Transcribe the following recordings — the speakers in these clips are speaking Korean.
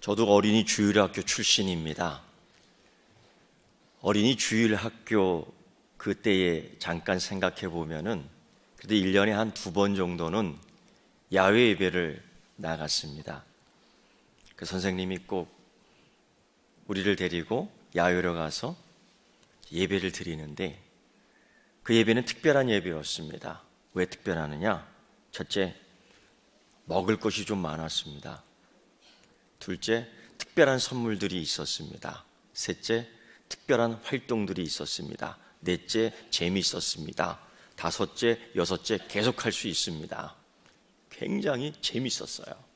저도 어린이 주일학교 출신입니다. 어린이 주일학교 그때에 잠깐 생각해 보면은 그래도 1년에 한 두 번 정도는 야외 예배를 나갔습니다. 그 선생님이 꼭 우리를 데리고 야외로 가서 예배를 드리는데 그 예배는 특별한 예배였습니다. 왜 특별하느냐? 첫째, 먹을 것이 좀 많았습니다. 둘째, 특별한 선물들이 있었습니다. 셋째, 특별한 활동들이 있었습니다. 넷째, 재미있었습니다. 다섯째, 여섯째, 계속 할 수 있습니다. 굉장히 재밌었어요.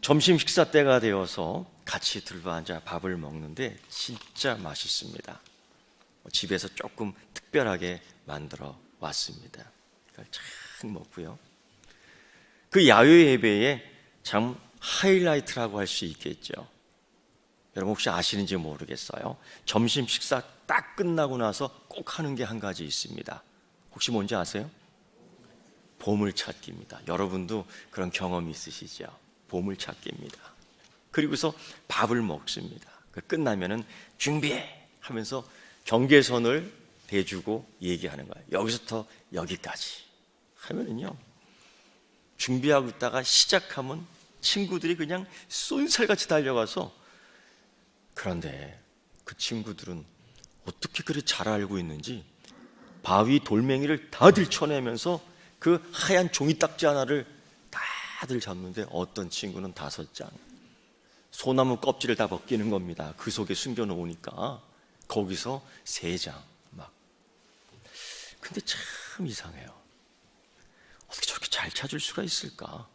점심 식사 때가 되어서 같이 들어앉아 밥을 먹는데 진짜 맛있습니다. 집에서 조금 특별하게 만들어 왔습니다. 그걸 참 먹고요. 그 야외 예배에 참 하이라이트라고 할 수 있겠죠. 여러분 혹시 아시는지 모르겠어요. 점심 식사 딱 끝나고 나서 꼭 하는 게 한 가지 있습니다. 혹시 뭔지 아세요? 보물 찾기입니다. 여러분도 그런 경험이 있으시죠? 보물 찾기입니다. 그리고서 밥을 먹습니다. 그 끝나면은 준비해 하면서 경계선을 대주고 얘기하는 거예요. 여기서부터 여기까지 하면은요. 준비하고 있다가 시작하면 친구들이 그냥 쏜살같이 달려가서 그런데 그 친구들은 어떻게 그리 잘 알고 있는지 바위 돌멩이를 다 들 쳐내면서 그 하얀 종이 딱지 하나를 다들 잡는데 어떤 친구는 다섯 장 소나무 껍질을 다 벗기는 겁니다. 그 속에 숨겨놓으니까 거기서 세 장 막. 근데 참 이상해요. 어떻게 저렇게 잘 찾을 수가 있을까?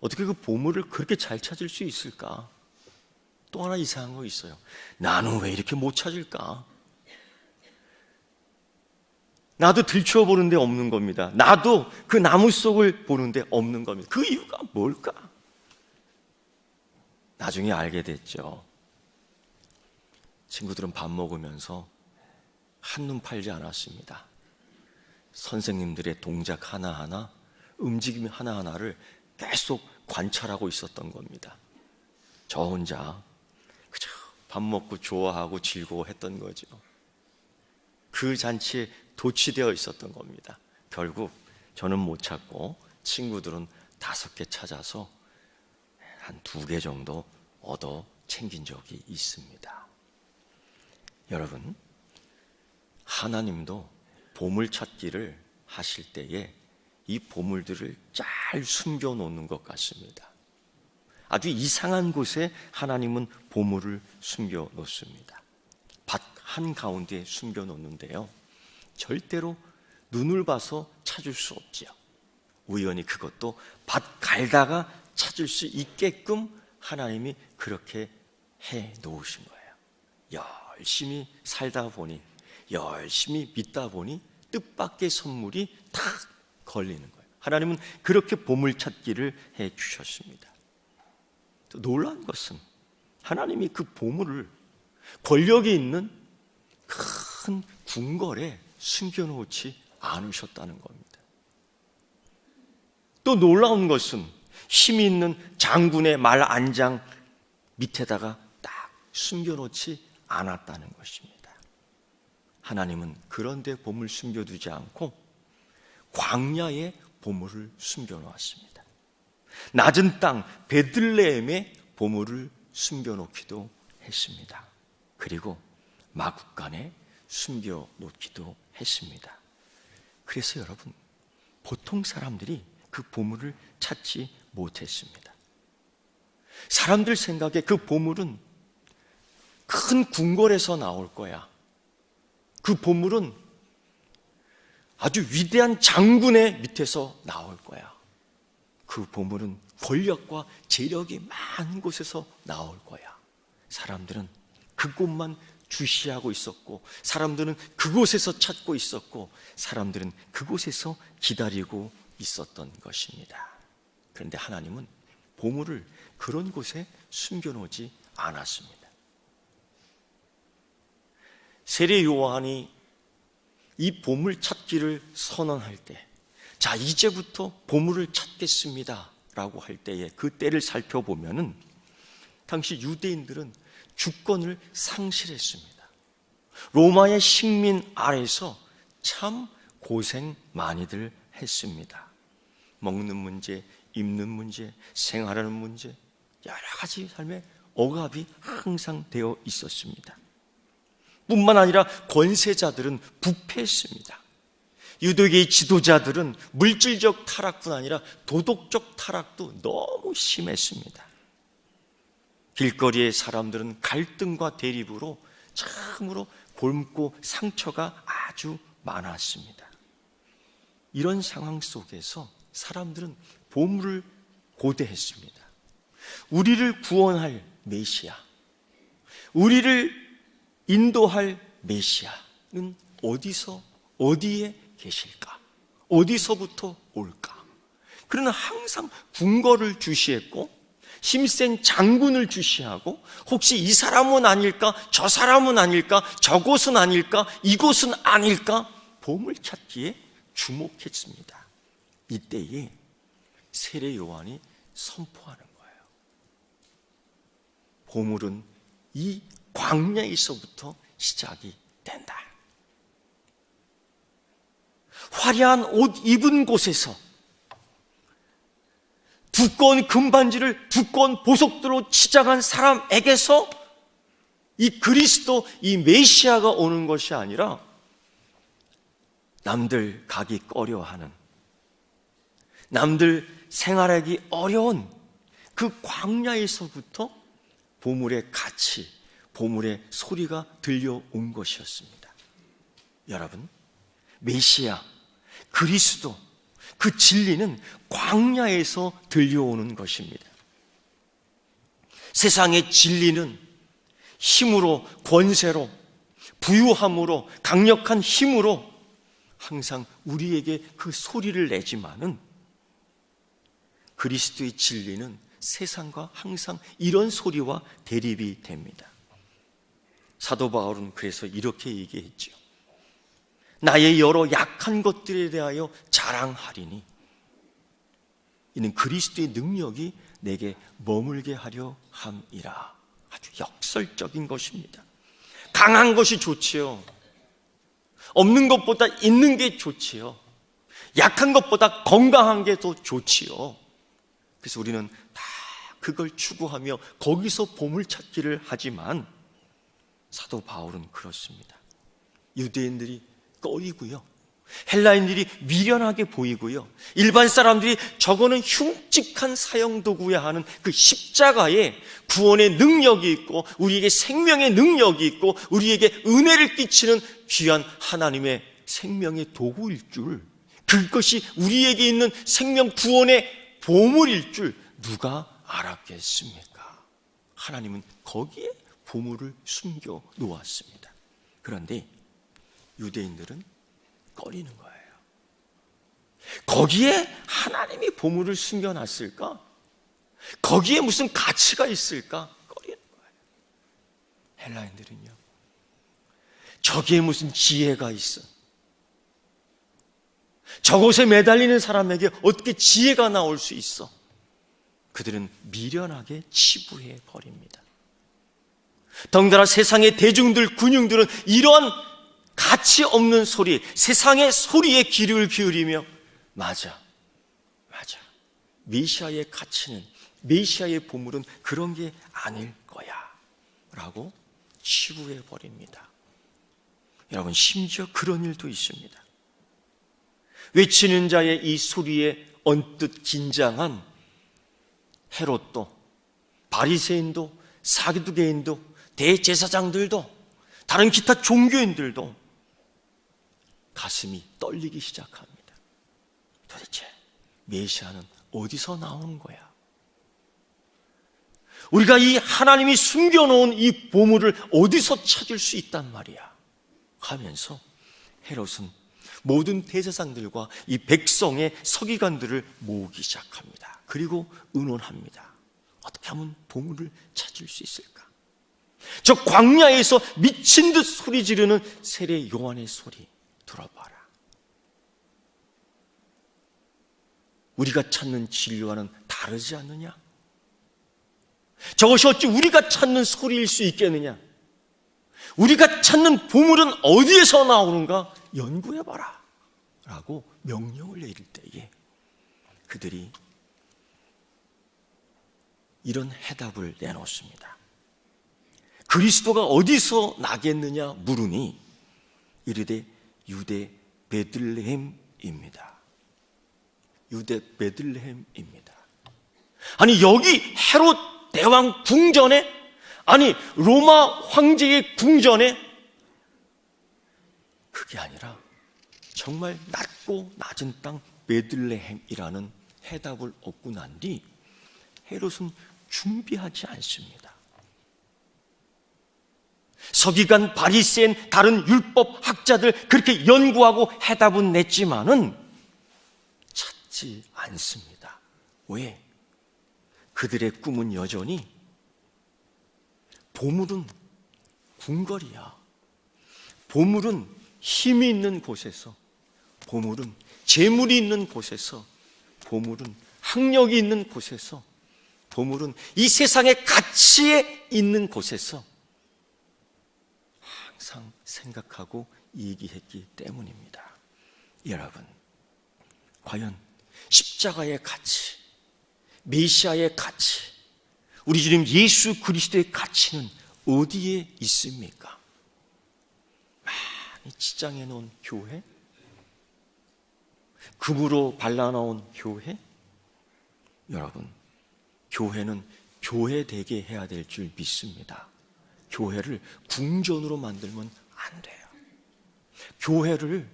어떻게 그 보물을 그렇게 잘 찾을 수 있을까? 또 하나 이상한 거 있어요. 나는 왜 이렇게 못 찾을까? 나도 들추어 보는데 없는 겁니다. 나도 그 나무 속을 보는데 없는 겁니다. 그 이유가 뭘까? 나중에 알게 됐죠. 친구들은 밥 먹으면서 한눈 팔지 않았습니다. 선생님들의 동작 하나하나, 움직임 하나하나를 계속 관찰하고 있었던 겁니다. 저 혼자 그저 밥 먹고 좋아하고 즐거워했던 거죠. 그 잔치에 도취되어 있었던 겁니다. 결국 저는 못 찾고 친구들은 다섯 개 찾아서 한 두 개 정도 얻어 챙긴 적이 있습니다. 여러분, 하나님도 보물 찾기를 하실 때에 이 보물들을 잘 숨겨 놓는 것 같습니다. 아주 이상한 곳에 하나님은 보물을 숨겨 놓습니다. 밭 한가운데 숨겨 놓는데요. 절대로 눈을 봐서 찾을 수 없지요. 우연히 그것도 밭 갈다가 찾을 수 있게끔 하나님이 그렇게 해 놓으신 거예요. 열심히 살다 보니, 열심히 믿다 보니 뜻밖의 선물이 탁 걸리는 거예요. 하나님은 그렇게 보물 찾기를 해 주셨습니다. 또 놀라운 것은 하나님이 그 보물을 권력이 있는 큰 궁궐에 숨겨놓지 않으셨다는 겁니다. 또 놀라운 것은 힘이 있는 장군의 말 안장 밑에다가 딱 숨겨놓지 않았다는 것입니다. 하나님은 그런데 보물 숨겨두지 않고 광야에 보물을 숨겨놓았습니다. 낮은 땅 베들레헴에 보물을 숨겨놓기도 했습니다. 그리고 마국간에 숨겨놓기도 했습니다. 그래서 여러분 보통 사람들이 그 보물을 찾지 못했습니다. 사람들 생각에 그 보물은 큰 궁궐에서 나올 거야. 그 보물은 아주 위대한 장군의 밑에서 나올 거야. 그 보물은 권력과 재력이 많은 곳에서 나올 거야. 사람들은 그곳만 주시하고 있었고, 사람들은 그곳에서 찾고 있었고, 사람들은 그곳에서 기다리고 있었던 것입니다. 그런데 하나님은 보물을 그런 곳에 숨겨놓지 않았습니다. 세례 요한이 이 보물 찾기를 선언할 때, 자, 이제부터 보물을 찾겠습니다. 라고 할 때에 그 때를 살펴보면은 당시 유대인들은 주권을 상실했습니다. 로마의 식민 아래서 참 고생 많이들 했습니다. 먹는 문제, 입는 문제, 생활하는 문제, 여러 가지 삶의 억압이 항상 되어 있었습니다. 뿐만 아니라 권세자들은 부패했습니다. 유독의 지도자들은 물질적 타락뿐 아니라 도덕적 타락도 너무 심했습니다. 길거리의 사람들은 갈등과 대립으로 참으로 곪고 상처가 아주 많았습니다. 이런 상황 속에서 사람들은 보물을 고대했습니다. 우리를 구원할 메시아, 우리를 인도할 메시아는 어디서 어디에 계실까? 어디서부터 올까? 그러나 항상 궁거를 주시했고 힘센 장군을 주시하고 혹시 이 사람은 아닐까? 저 사람은 아닐까? 저곳은 아닐까? 이곳은 아닐까? 보물 찾기에 주목했습니다. 이때에 세례 요한이 선포하는 거예요. 보물은 이 광야에서부터 시작이 된다. 화려한 옷 입은 곳에서 두꺼운 금반지를 두꺼운 보석들로 치장한 사람에게서 이 그리스도, 이 메시아가 오는 것이 아니라 남들 가기 꺼려하는 남들 생활하기 어려운 그 광야에서부터 보물의 가치, 보물의 소리가 들려온 것이었습니다. 여러분, 메시아, 그리스도, 그 진리는 광야에서 들려오는 것입니다. 세상의 진리는 힘으로, 권세로, 부유함으로, 강력한 힘으로 항상 우리에게 그 소리를 내지만은 그리스도의 진리는 세상과 항상 이런 소리와 대립이 됩니다. 사도 바울은 그래서 이렇게 얘기했죠. 나의 여러 약한 것들에 대하여 자랑하리니 이는 그리스도의 능력이 내게 머물게 하려 함이라. 아주 역설적인 것입니다. 강한 것이 좋지요. 없는 것보다 있는 게 좋지요. 약한 것보다 건강한 게 더 좋지요. 그래서 우리는 다 그걸 추구하며 거기서 보물 찾기를 하지만 사도 바울은 그렇습니다. 유대인들이 꺼리고요. 헬라인들이 미련하게 보이고요. 일반 사람들이 저거는 흉측한 사형도구야 하는 그 십자가에 구원의 능력이 있고 우리에게 생명의 능력이 있고 우리에게 은혜를 끼치는 귀한 하나님의 생명의 도구일 줄 그것이 우리에게 있는 생명 구원의 보물일 줄 누가 알았겠습니까? 하나님은 거기에 보물을 숨겨 놓았습니다. 그런데 유대인들은 꺼리는 거예요. 거기에 하나님이 보물을 숨겨 놨을까? 거기에 무슨 가치가 있을까? 꺼리는 거예요. 헬라인들은요. 저기에 무슨 지혜가 있어. 저곳에 매달리는 사람에게 어떻게 지혜가 나올 수 있어? 그들은 미련하게 치부해 버립니다. 덩달아 세상의 대중들, 군용들은 이러한 가치 없는 소리, 세상의 소리에 귀를 기울이며 맞아, 맞아. 메시아의 가치는 메시아의 보물은 그런 게 아닐 거야. 라고 치부해 버립니다. 여러분, 심지어 그런 일도 있습니다. 외치는 자의 이 소리에 언뜻 긴장한 헤롯도, 바리새인도, 사기두개인도, 대제사장들도, 다른 기타 종교인들도 가슴이 떨리기 시작합니다. 도대체 메시아는 어디서 나오는 거야? 우리가 이 하나님이 숨겨놓은 이 보물을 어디서 찾을 수 있단 말이야? 하면서 헤롯은 모든 대제사장들과 이 백성의 서기관들을 모으기 시작합니다. 그리고 의논합니다. 어떻게 하면 보물을 찾을 수 있을까? 저 광야에서 미친 듯 소리 지르는 세례 요한의 소리 들어봐라. 우리가 찾는 진리와는 다르지 않느냐? 저것이 어찌 우리가 찾는 소리일 수 있겠느냐? 우리가 찾는 보물은 어디에서 나오는가? 연구해봐라. 라고 명령을 내릴 때에 그들이 이런 해답을 내놓습니다. 그리스도가 어디서 나겠느냐 물으니 이르되 유대 베들레헴입니다. 유대 베들레헴입니다. 아니 여기 헤롯 대왕 궁전에 아니 로마 황제의 궁전에 그게 아니라 정말 낮고 낮은 땅 베들레헴이라는 해답을 얻고 난 뒤 헤롯은 준비하지 않습니다. 서기관 바리새인 다른 율법 학자들 그렇게 연구하고 해답은 냈지만은 찾지 않습니다. 왜? 그들의 꿈은 여전히 보물은 궁궐이야. 보물은 힘이 있는 곳에서, 보물은 재물이 있는 곳에서, 보물은 학력이 있는 곳에서, 보물은 이 세상의 가치에 있는 곳에서 항상 생각하고 얘기했기 때문입니다. 여러분, 과연 십자가의 가치, 메시아의 가치, 우리 주님 예수 그리스도의 가치는 어디에 있습니까? 많이 지장해 놓은 교회? 금으로 발라놓은 교회? 여러분, 교회는 교회되게 해야 될 줄 믿습니다. 교회를 궁전으로 만들면 안 돼요. 교회를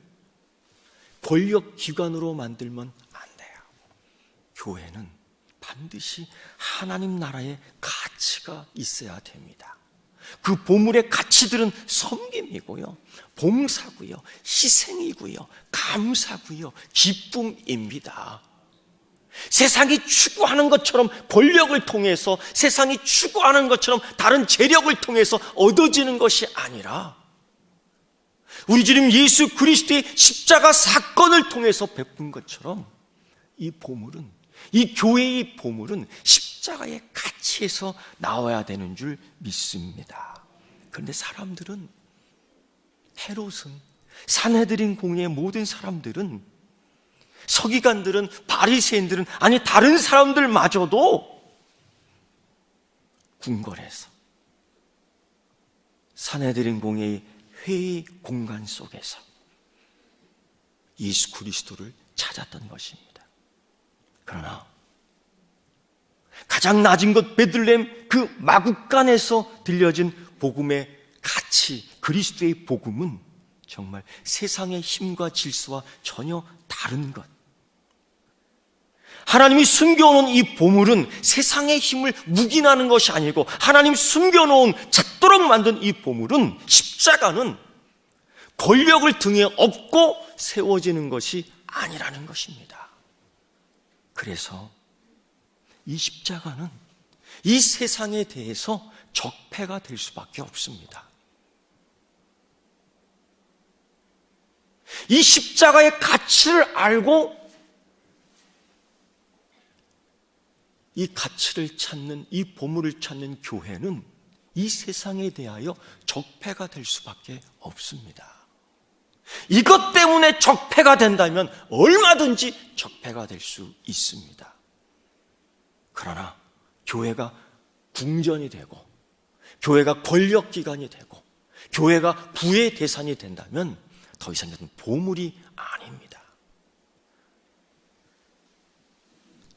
권력 기관으로 만들면 안 돼요. 교회는 반드시 하나님 나라의 가치가 있어야 됩니다. 그 보물의 가치들은 섬김이고요, 봉사고요, 희생이고요, 감사고요, 기쁨입니다. 세상이 추구하는 것처럼 권력을 통해서 세상이 추구하는 것처럼 다른 재력을 통해서 얻어지는 것이 아니라 우리 주님 예수 그리스도의 십자가 사건을 통해서 베푼 것처럼 이 보물은 이 교회의 보물은 십자가의 가치에서 나와야 되는 줄 믿습니다. 그런데 사람들은 헤롯은 사내들인 공의 모든 사람들은 서기관들은 바리새인들은 아니 다른 사람들마저도 궁궐에서 사내들인 공의 회의 공간 속에서 예수 그리스도를 찾았던 것입니다. 그러나 가장 낮은 곳 베들렘 그 마국간에서 들려진 복음의 가치 그리스도의 복음은 정말 세상의 힘과 질서와 전혀 다른 것. 하나님이 숨겨놓은 이 보물은 세상의 힘을 묵인하는 것이 아니고 하나님 숨겨놓은 찾도록 만든 이 보물은 십자가는 권력을 등에 업고 세워지는 것이 아니라는 것입니다. 그래서 이 십자가는 이 세상에 대해서 적폐가 될 수밖에 없습니다. 이 십자가의 가치를 알고 이 가치를 찾는 이 보물을 찾는 교회는 이 세상에 대하여 적폐가 될 수밖에 없습니다. 이것 때문에 적폐가 된다면 얼마든지 적폐가 될 수 있습니다. 그러나 교회가 궁전이 되고 교회가 권력기관이 되고 교회가 부의 대상이 된다면 더 이상 보물이 아닙니다.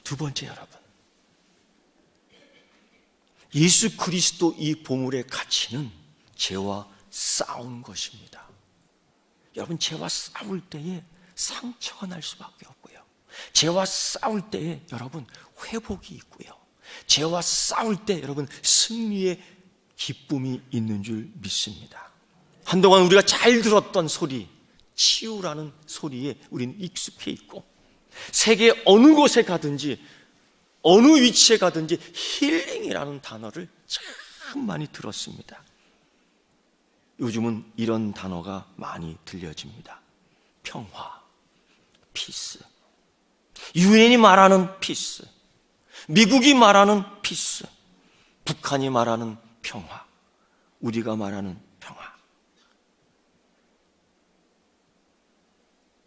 두 번째 여러분. 예수 그리스도 이 보물의 가치는 죄와 싸운 것입니다. 여러분, 죄와 싸울 때에 상처가 날 수밖에 없고요. 죄와 싸울 때에 여러분, 회복이 있고요. 죄와 싸울 때 여러분, 승리의 기쁨이 있는 줄 믿습니다. 한동안 우리가 잘 들었던 소리, 치유라는 소리에 우리는 익숙해 있고, 세계 어느 곳에 가든지 어느 위치에 가든지 힐링이라는 단어를 참 많이 들었습니다. 요즘은 이런 단어가 많이 들려집니다. 평화, 피스. 유엔이 말하는 피스. 미국이 말하는 피스, 북한이 말하는 평화, 우리가 말하는 평화.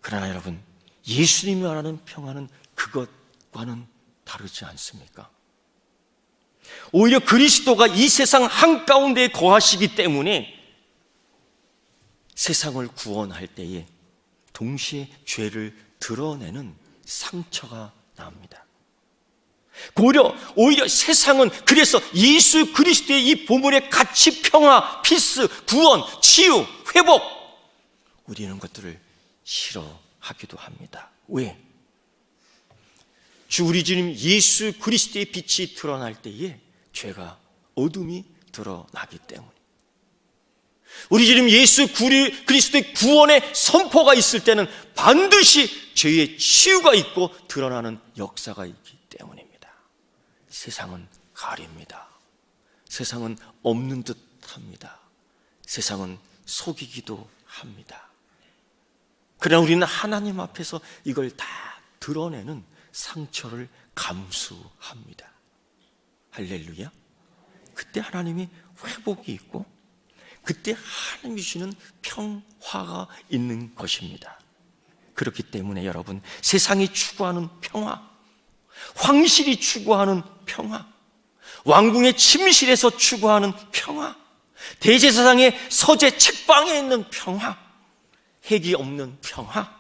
그러나 여러분, 예수님이 말하는 평화는 그것과는 다르지 않습니까? 오히려 그리스도가 이 세상 한가운데 거하시기 때문에 세상을 구원할 때에 동시에 죄를 드러내는 상처가 납니다. 오히려, 오히려 세상은 그래서 예수 그리스도의 이 보물의 가치, 평화, 피스, 구원, 치유, 회복, 우리는 것들을 싫어하기도 합니다. 왜? 주 우리 주님 예수 그리스도의 빛이 드러날 때에 죄가 어둠이 드러나기 때문에 우리 주님 예수 그리스도의 구원의 선포가 있을 때는 반드시 죄의 치유가 있고 드러나는 역사가 있기 때문입니다. 세상은 가립니다. 세상은 없는 듯 합니다. 세상은 속이기도 합니다. 그러나 우리는 하나님 앞에서 이걸 다 드러내는 상처를 감수합니다. 할렐루야. 그때 하나님이 회복이 있고 그때 하나님이 주시는 평화가 있는 것입니다. 그렇기 때문에 여러분 세상이 추구하는 평화, 황실이 추구하는 평화, 왕궁의 침실에서 추구하는 평화, 대제사장의 서재 책방에 있는 평화, 핵이 없는 평화,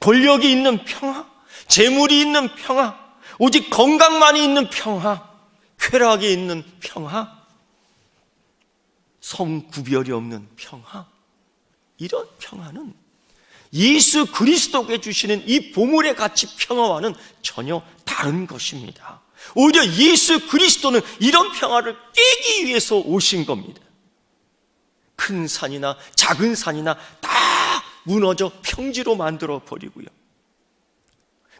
권력이 있는 평화, 재물이 있는 평화, 오직 건강만이 있는 평화, 쾌락이 있는 평화, 성구별이 없는 평화, 이런 평화는 예수 그리스도께 주시는 이 보물의 가치 평화와는 전혀 다른 것입니다. 오히려 예수 그리스도는 이런 평화를 깨기 위해서 오신 겁니다. 큰 산이나 작은 산이나 다 무너져 평지로 만들어 버리고요.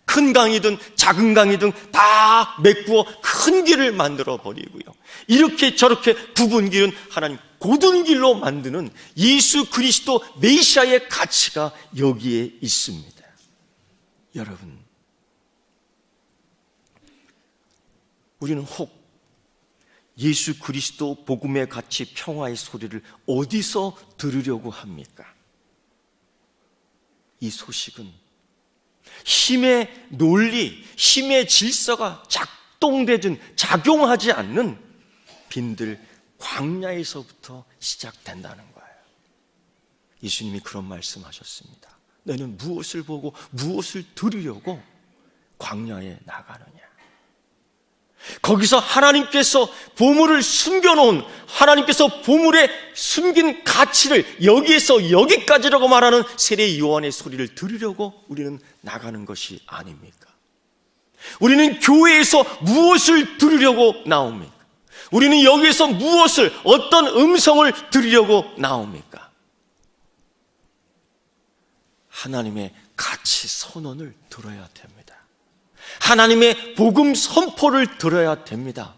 큰 강이든 작은 강이든 다 메꾸어 큰 길을 만들어 버리고요. 이렇게 저렇게 굽은 길은 하나님 고든 길로 만드는 예수 그리스도 메시아의 가치가 여기에 있습니다. 여러분, 우리는 혹 예수 그리스도 복음의 가치 평화의 소리를 어디서 들으려고 합니까? 이 소식은 힘의 논리, 힘의 질서가 작동되든 작용하지 않는 빈들 광야에서부터 시작된다는 거예요. 예수님이 그런 말씀하셨습니다. 너는 무엇을 보고 무엇을 들으려고 광야에 나가느냐? 거기서 하나님께서 보물을 숨겨놓은 하나님께서 보물에 숨긴 가치를 여기에서 여기까지라고 말하는 세례 요한의 소리를 들으려고 우리는 나가는 것이 아닙니까? 우리는 교회에서 무엇을 들으려고 나옵니까? 우리는 여기에서 무엇을 어떤 음성을 들으려고 나옵니까? 하나님의 가치 선언을 들어야 됩니다. 하나님의 복음 선포를 들어야 됩니다.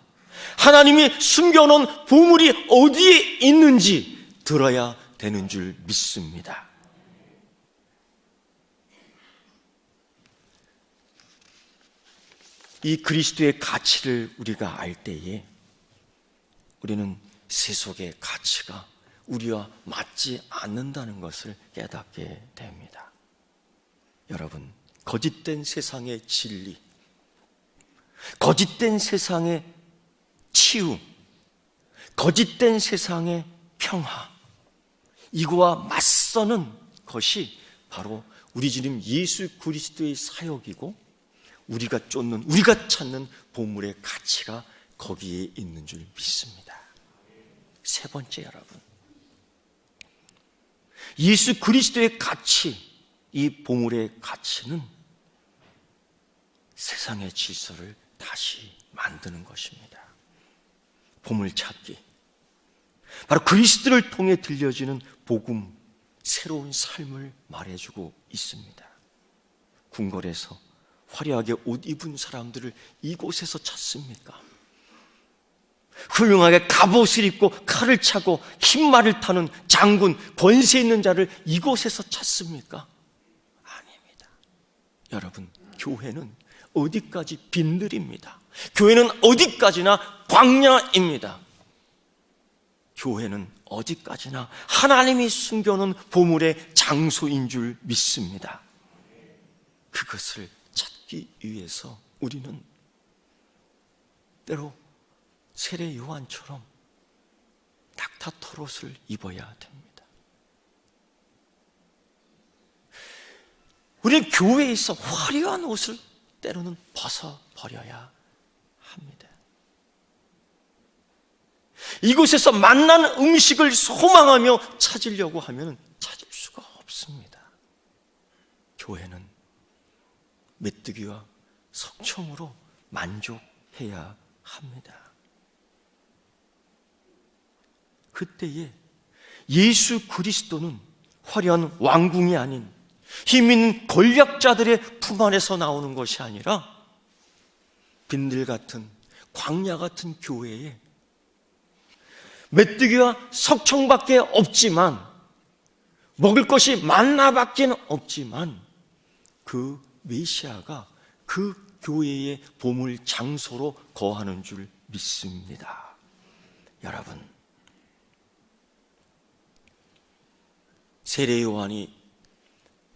하나님이 숨겨놓은 보물이 어디에 있는지 들어야 되는 줄 믿습니다. 이 그리스도의 가치를 우리가 알 때에 우리는 세속의 가치가 우리와 맞지 않는다는 것을 깨닫게 됩니다. 여러분, 거짓된 세상의 진리, 거짓된 세상의 치유, 거짓된 세상의 평화, 이거와 맞서는 것이 바로 우리 주님 예수 그리스도의 사역이고 우리가 쫓는, 우리가 찾는 보물의 가치가 거기에 있는 줄 믿습니다. 세 번째 여러분. 예수 그리스도의 가치, 이 보물의 가치는 세상의 질서를 다시 만드는 것입니다. 보물 찾기. 바로 그리스도를 통해 들려지는 복음, 새로운 삶을 말해주고 있습니다. 궁궐에서 화려하게 옷 입은 사람들을 이곳에서 찾습니까? 훌륭하게 갑옷을 입고 칼을 차고 흰말을 타는 장군, 권세 있는 자를 이곳에서 찾습니까? 여러분, 교회는 어디까지 빈들입니다. 교회는 어디까지나 광야입니다. 교회는 어디까지나 하나님이 숨겨놓은 보물의 장소인 줄 믿습니다. 그것을 찾기 위해서 우리는 때로 세례 요한처럼 낙타 토롯을 입어야 됩니다. 우리는 교회에서 화려한 옷을 때로는 벗어버려야 합니다. 이곳에서 만난 음식을 소망하며 찾으려고 하면 찾을 수가 없습니다. 교회는 메뚜기와 석청으로 만족해야 합니다. 그때에 예수 그리스도는 화려한 왕궁이 아닌 힘 있는 권력자들의 품 안에서 나오는 것이 아니라 빈들 같은 광야 같은 교회에 메뚜기와 석청밖에 없지만 먹을 것이 만나밖에 없지만 그 메시아가 그 교회의 보물 장소로 거하는 줄 믿습니다. 여러분, 세례 요한이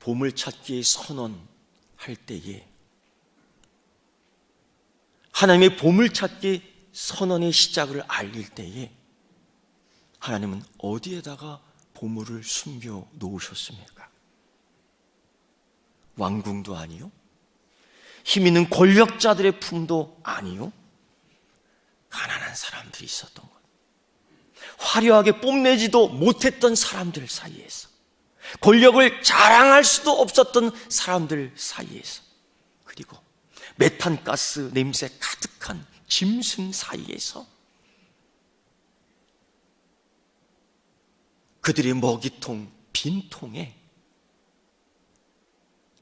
보물 찾기의 선언할 때에 하나님의 보물 찾기 선언의 시작을 알릴 때에 하나님은 어디에다가 보물을 숨겨 놓으셨습니까? 왕궁도 아니요? 힘 있는 권력자들의 품도 아니요? 가난한 사람들이 있었던 것. 화려하게 뽐내지도 못했던 사람들 사이에서. 권력을 자랑할 수도 없었던 사람들 사이에서. 그리고 메탄가스 냄새 가득한 짐승 사이에서. 그들의 먹이통, 빈통에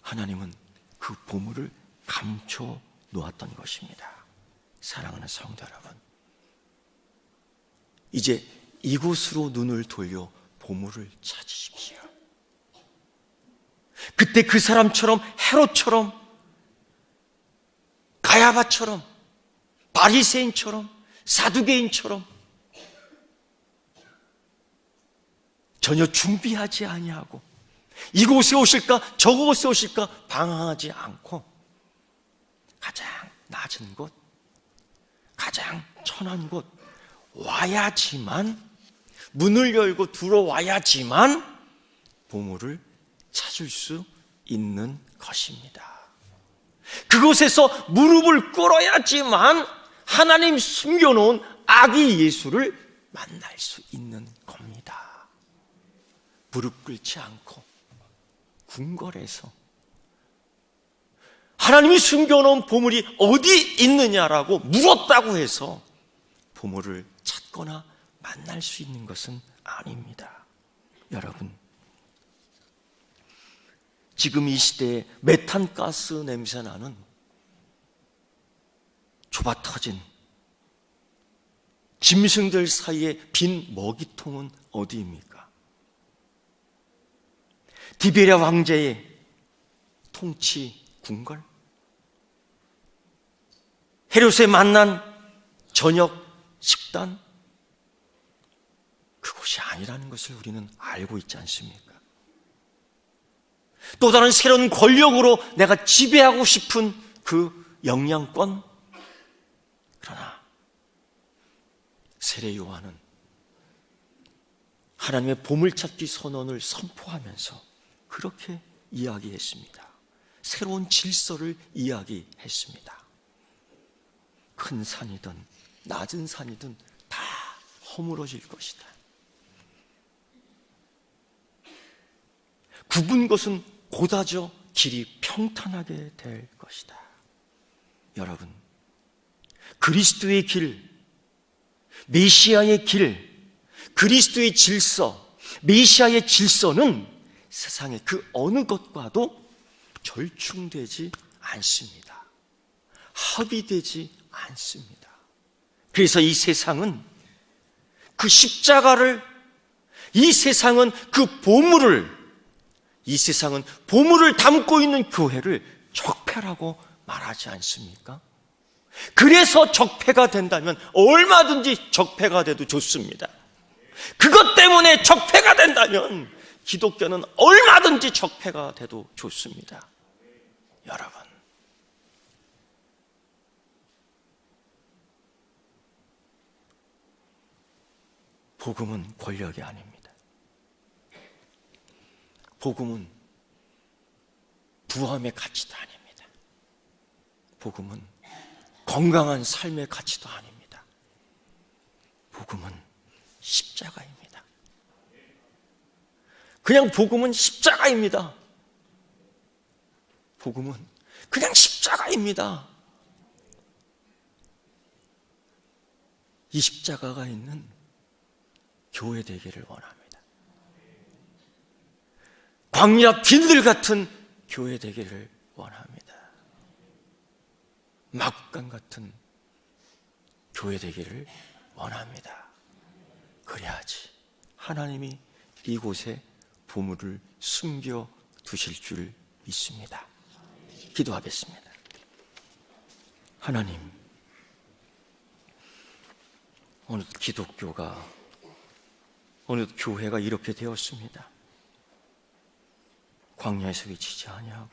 하나님은 그 보물을 감춰 놓았던 것입니다. 사랑하는 성도 여러분. 이제 이곳으로 눈을 돌려 보물을 찾으십시오. 그때 그 사람처럼 헤롯처럼 가야바처럼 바리새인처럼 사두개인처럼 전혀 준비하지 아니하고 이곳에 오실까 저곳에 오실까 방황하지 않고 가장 낮은 곳, 가장 천한 곳 와야지만 문을 열고 들어와야지만 보물을 찾을 수 있는 것입니다. 그곳에서 무릎을 꿇어야지만 하나님 숨겨놓은 아기 예수를 만날 수 있는 겁니다. 무릎 꿇지 않고 궁궐에서 하나님이 숨겨놓은 보물이 어디 있느냐라고 물었다고 해서 보물을 찾거나 만날 수 있는 것은 아닙니다. 여러분, 지금 이 시대에 메탄가스 냄새 나는 좁아 터진 짐승들 사이에 빈 먹이통은 어디입니까? 디베랴 왕제의 통치 궁궐? 헤롯에 만난 저녁 식단? 그곳이 아니라는 것을 우리는 알고 있지 않습니까? 또 다른 새로운 권력으로 내가 지배하고 싶은 그 영향권? 그러나 세례 요한은 하나님의 보물찾기 선언을 선포하면서 그렇게 이야기했습니다. 새로운 질서를 이야기했습니다. 큰 산이든 낮은 산이든 다 허물어질 것이다. 굽은 것은 고다져 길이 평탄하게 될 것이다. 여러분, 그리스도의 길, 메시아의 길, 그리스도의 질서, 메시아의 질서는 세상의 그 어느 것과도 절충되지 않습니다. 합의되지 않습니다. 그래서 이 세상은 그 십자가를, 이 세상은 그 보물을, 이 세상은 보물을 담고 있는 교회를 적폐라고 말하지 않습니까? 그래서 적폐가 된다면 얼마든지 적폐가 돼도 좋습니다. 그것 때문에 적폐가 된다면 기독교는 얼마든지 적폐가 돼도 좋습니다. 여러분. 복음은 권력이 아닙니다. 복음은 부함의 가치도 아닙니다. 복음은 건강한 삶의 가치도 아닙니다. 복음은 십자가입니다. 그냥 복음은 십자가입니다. 복음은 그냥 십자가입니다. 이 십자가가 있는 교회 되기를 원합니다. 광야 빈들 같은 교회 되기를 원합니다. 막간 같은 교회 되기를 원합니다. 그래야지 하나님이 이곳에 보물을 숨겨 두실 줄 믿습니다. 기도하겠습니다. 하나님, 어느 기독교가 어느 교회가 이렇게 되었습니다. 광야에서 위치지 아니하고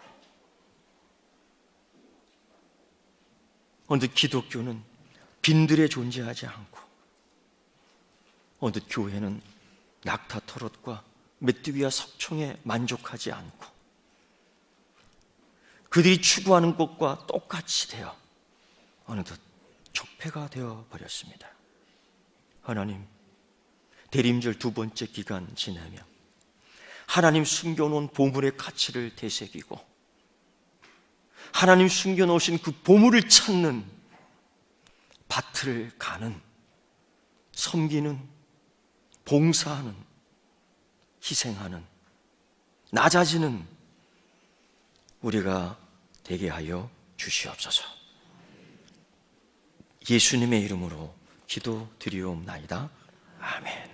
어느 기독교는 빈들에 존재하지 않고 어느 교회는 낙타 털옷과 메뚜기와 석청에 만족하지 않고 그들이 추구하는 것과 똑같이 되어 어느덧 적폐가 되어 버렸습니다. 하나님, 대림절 두 번째 기간 지나며 하나님 숨겨놓은 보물의 가치를 되새기고 하나님 숨겨놓으신 그 보물을 찾는 밭을 가는 섬기는 봉사하는 희생하는 낮아지는 우리가 되게 하여 주시옵소서. 예수님의 이름으로 기도 드리옵나이다. 아멘.